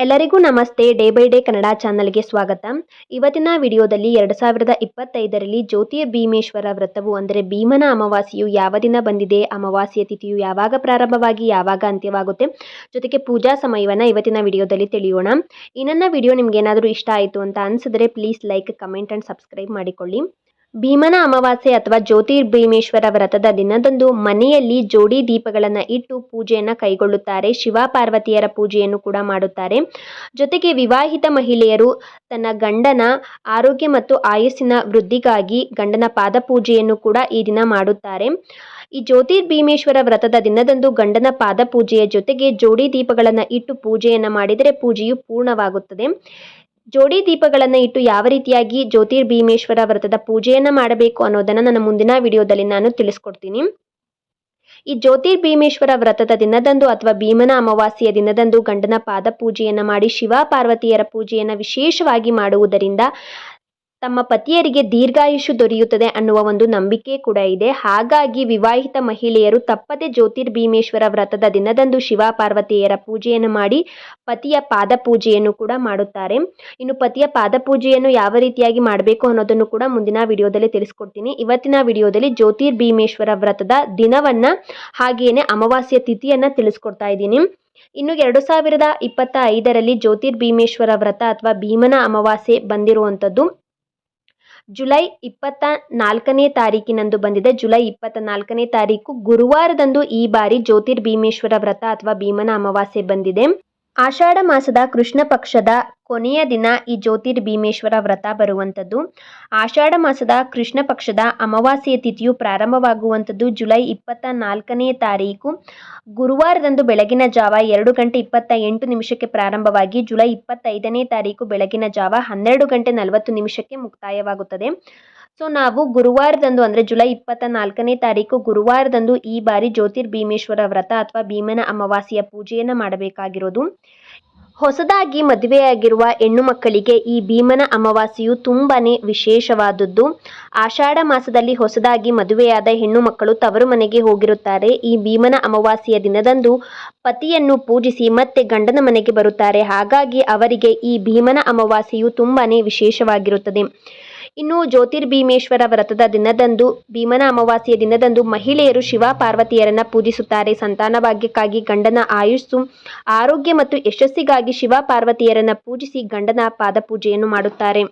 ಎಲ್ಲರಿಗೂ ನಮಸ್ತೆ. Day by day Kannada ಚಾನಲ್ಗೆ ಸ್ವಾಗತ. ಇವತ್ತಿನ ವಿಡಿಯೋದಲ್ಲಿ ಎರಡು ಸಾವಿರದ ಇಪ್ಪತ್ತೈದರಲ್ಲಿ ಜ್ಯೋತಿರ್ಭೀಮೇಶ್ವರ ವ್ರತವು ಅಂದರೆ ಭೀಮನ ಅಮಾವಾಸ್ಯೆಯು ಯಾವ ದಿನ ಬಂದಿದೆ ಅಮಾವಾಸ್ಯ ತಿಥಿಯು ಯಾವಾಗ ಪ್ರಾರಂಭವಾಗಿ, ಯಾವಾಗ ಅಂತ್ಯವಾಗುತ್ತೆ ಜೊತೆಗೆ ಪೂಜಾ ಸಮಯವನ್ನು ಇವತ್ತಿನ ವಿಡಿಯೋದಲ್ಲಿ ತಿಳಿಯೋಣ. ಈ ನನ್ನ ವಿಡಿಯೋ ನಿಮ್ಗೆ ಏನಾದರೂ ಇಷ್ಟ ಆಯಿತು ಅಂತ ಅನಿಸಿದ್ರೆ please like comment and subscribe ಮಾಡಿಕೊಳ್ಳಿ. ಭೀಮನ ಅಮಾವಾಸ್ಯೆ ಅಥವಾ ಜ್ಯೋತಿರ್ಭೀಮೇಶ್ವರ ವ್ರತದ ದಿನದಂದು ಮನೆಯಲ್ಲಿ ಜೋಡಿ ದೀಪಗಳನ್ನು ಇಟ್ಟು ಪೂಜೆಯನ್ನು ಕೈಗೊಳ್ಳುತ್ತಾರೆ. ಶಿವ ಪಾರ್ವತಿಯರ ಪೂಜೆಯನ್ನು ಕೂಡ ಮಾಡುತ್ತಾರೆ. ಜೊತೆಗೆ ವಿವಾಹಿತ ಮಹಿಳೆಯರು ತನ್ನ ಗಂಡನ ಆರೋಗ್ಯ ಮತ್ತು ಆಯಸ್ಸಿನ ವೃದ್ಧಿಗಾಗಿ ಗಂಡನ ಪಾದಪೂಜೆಯನ್ನು ಕೂಡ ಈ ದಿನ ಮಾಡುತ್ತಾರೆ. ಈ ಜ್ಯೋತಿರ್ಭೀಮೇಶ್ವರ ವ್ರತದ ದಿನದಂದು ಗಂಡನ ಪಾದಪೂಜೆಯ ಜೊತೆಗೆ ಜೋಡಿ ದೀಪಗಳನ್ನು ಇಟ್ಟು ಪೂಜೆಯನ್ನು ಮಾಡಿದರೆ ಪೂಜೆಯು ಪೂರ್ಣವಾಗುತ್ತದೆ. ಜೋಡಿ ದೀಪಗಳನ್ನು ಇಟ್ಟು ಯಾವ ರೀತಿಯಾಗಿ ಜ್ಯೋತಿರ್ಭೀಮೇಶ್ವರ ವ್ರತದ ಪೂಜೆಯನ್ನು ಮಾಡಬೇಕು ಅನ್ನೋದನ್ನು ನನ್ನ ಮುಂದಿನ ವಿಡಿಯೋದಲ್ಲಿ ನಾನು ತಿಳಿಸ್ಕೊಡ್ತೀನಿ. ಈ ಜ್ಯೋತಿರ್ಭೀಮೇಶ್ವರ ವ್ರತದ ದಿನದಂದು ಅಥವಾ ಭೀಮನ ಅಮಾವಾಸ್ಯೆಯ ದಿನದಂದು ಗಂಡನ ಪಾದ ಪೂಜೆಯನ್ನು ಮಾಡಿ ಶಿವ ಪಾರ್ವತಿಯರ ಪೂಜೆಯನ್ನು ವಿಶೇಷವಾಗಿ ಮಾಡುವುದರಿಂದ ತಮ್ಮ ಪತಿಯರಿಗೆ ದೀರ್ಘಾಯುಷು ದೊರೆಯುತ್ತದೆ ಅನ್ನುವ ಒಂದು ನಂಬಿಕೆ ಕೂಡ ಇದೆ. ಹಾಗಾಗಿ ವಿವಾಹಿತ ಮಹಿಳೆಯರು ತಪ್ಪದೆ ಜ್ಯೋತಿರ್ಭೀಮೇಶ್ವರ ವ್ರತದ ದಿನದಂದು ಶಿವ ಪಾರ್ವತಿಯರ ಪೂಜೆಯನ್ನು ಮಾಡಿ ಪತಿಯ ಪಾದ ಪೂಜೆಯನ್ನು ಕೂಡ ಮಾಡುತ್ತಾರೆ. ಇನ್ನು ಪತಿಯ ಪಾದ ಪೂಜೆಯನ್ನು ಯಾವ ರೀತಿಯಾಗಿ ಮಾಡಬೇಕು ಅನ್ನೋದನ್ನು ಕೂಡ ಮುಂದಿನ ವಿಡಿಯೋದಲ್ಲಿ ತಿಳಿಸ್ಕೊಡ್ತೀನಿ. ಇವತ್ತಿನ ವಿಡಿಯೋದಲ್ಲಿ ಜ್ಯೋತಿರ್ಭೀಮೇಶ್ವರ ವ್ರತದ ದಿನವನ್ನ ಹಾಗೆಯೇ ಅಮಾವಾಸ್ಯ ತಿಥಿಯನ್ನ ತಿಳಿಸ್ಕೊಡ್ತಾ ಇದ್ದೀನಿ. ಇನ್ನು ಎರಡು ಸಾವಿರದ ಇಪ್ಪತ್ತ ಐದರಲ್ಲಿ ಜ್ಯೋತಿರ್ಭೀಮೇಶ್ವರ ವ್ರತ ಅಥವಾ ಭೀಮನ ಅಮಾವಾಸ್ಯೆ ಬಂದಿರುವಂಥದ್ದು. ಜುಲೈ ಇಪ್ಪತ್ತ ನಾಲ್ಕನೇ ತಾರೀಕಿನಂದು ಬಂದಿದೆ. ಜುಲೈ ಇಪ್ಪತ್ತ ನಾಲ್ಕನೇ ತಾರೀಕು ಗುರುವಾರದಂದು ಈ ಬಾರಿ ಜ್ಯೋತಿರ್ಭೀಮೇಶ್ವರ ವ್ರತ ಅಥವಾ ಭೀಮನ ಅಮಾವಾಸ್ಯೆ ಬಂದಿದೆ. ಆಷಾಢ ಮಾಸದ ಕೃಷ್ಣ ಪಕ್ಷದ ಕೊನೆಯ ದಿನ ಈ ಜ್ಯೋತಿರ್ಭೀಮೇಶ್ವರ ವ್ರತ ಬರುವಂಥದ್ದು. ಆಷಾಢ ಮಾಸದ ಕೃಷ್ಣ ಪಕ್ಷದ ಅಮಾವಾಸ್ಯೆಯ ತಿಥಿಯು ಪ್ರಾರಂಭವಾಗುವಂಥದ್ದು ಜುಲೈ ಇಪ್ಪತ್ತ ನಾಲ್ಕನೇ ತಾರೀಕು. ಗುರುವಾರದಂದು ಬೆಳಗಿನ ಜಾವ ಎರಡು ಗಂಟೆ ಇಪ್ಪತ್ತ ಎಂಟು ನಿಮಿಷಕ್ಕೆ ಪ್ರಾರಂಭವಾಗಿ ಜುಲೈ ಇಪ್ಪತ್ತೈದನೇ ತಾರೀಕು ಬೆಳಗಿನ ಜಾವ ಹನ್ನೆರಡು ಗಂಟೆ ನಲವತ್ತು ನಿಮಿಷಕ್ಕೆ ಮುಕ್ತಾಯವಾಗುತ್ತದೆ. ಸೊ ನಾವು ಗುರುವಾರದಂದು ಅಂದರೆ ಜುಲೈ ಇಪ್ಪತ್ತ ನಾಲ್ಕನೇ ತಾರೀಕು ಗುರುವಾರದಂದು ಈ ಬಾರಿ ಜ್ಯೋತಿರ್ಭೀಮೇಶ್ವರ ವ್ರತ ಅಥವಾ ಭೀಮನ ಅಮಾವಾಸ್ಯೆಯ ಪೂಜೆಯನ್ನು ಮಾಡಬೇಕಾಗಿರೋದು. ಹೊಸದಾಗಿ ಮದುವೆಯಾಗಿರುವ ಹೆಣ್ಣು ಮಕ್ಕಳಿಗೆ ಈ ಭೀಮನ ಅಮಾವಾಸ್ಯೆಯು ತುಂಬಾ ವಿಶೇಷವಾದದ್ದು. ಆಷಾಢ ಮಾಸದಲ್ಲಿ ಹೊಸದಾಗಿ ಮದುವೆಯಾದ ಹೆಣ್ಣು ಮಕ್ಕಳು ತವರು ಮನೆಗೆ ಹೋಗಿರುತ್ತಾರೆ. ಈ ಭೀಮನ ಅಮಾವಾಸ್ಯೆಯ ದಿನದಂದು ಪತಿಯನ್ನು ಪೂಜಿಸಿ ಮತ್ತೆ ಗಂಡನ ಮನೆಗೆ ಬರುತ್ತಾರೆ. ಹಾಗಾಗಿ ಅವರಿಗೆ ಈ ಭೀಮನ ಅಮಾವಾಸ್ಯೆಯು ತುಂಬಾ ವಿಶೇಷವಾಗಿರುತ್ತದೆ. ಇನ್ನು ಜ್ಯೋತಿರ್ಭೀಮೇಶ್ವರ ವ್ರತದ ದಿನದಂದು ಭೀಮನ ಅಮಾವಾಸ್ಯೆಯ ದಿನದಂದು ಮಹಿಳೆಯರು ಶಿವ ಪಾರ್ವತಿಯರನ್ನ ಪೂಜಿಸುತ್ತಾರೆ. ಸಂತಾನ ಭಾಗ್ಯಕ್ಕಾಗಿ ಗಂಡನ ಆಯುಸ್ಸು, ಆರೋಗ್ಯ ಮತ್ತು ಯಶಸ್ಸಿಗಾಗಿ ಶಿವ ಪಾರ್ವತಿಯರನ್ನ ಪೂಜಿಸಿ ಗಂಡನ ಪಾದಪೂಜೆಯನ್ನು ಮಾಡುತ್ತಾರೆ.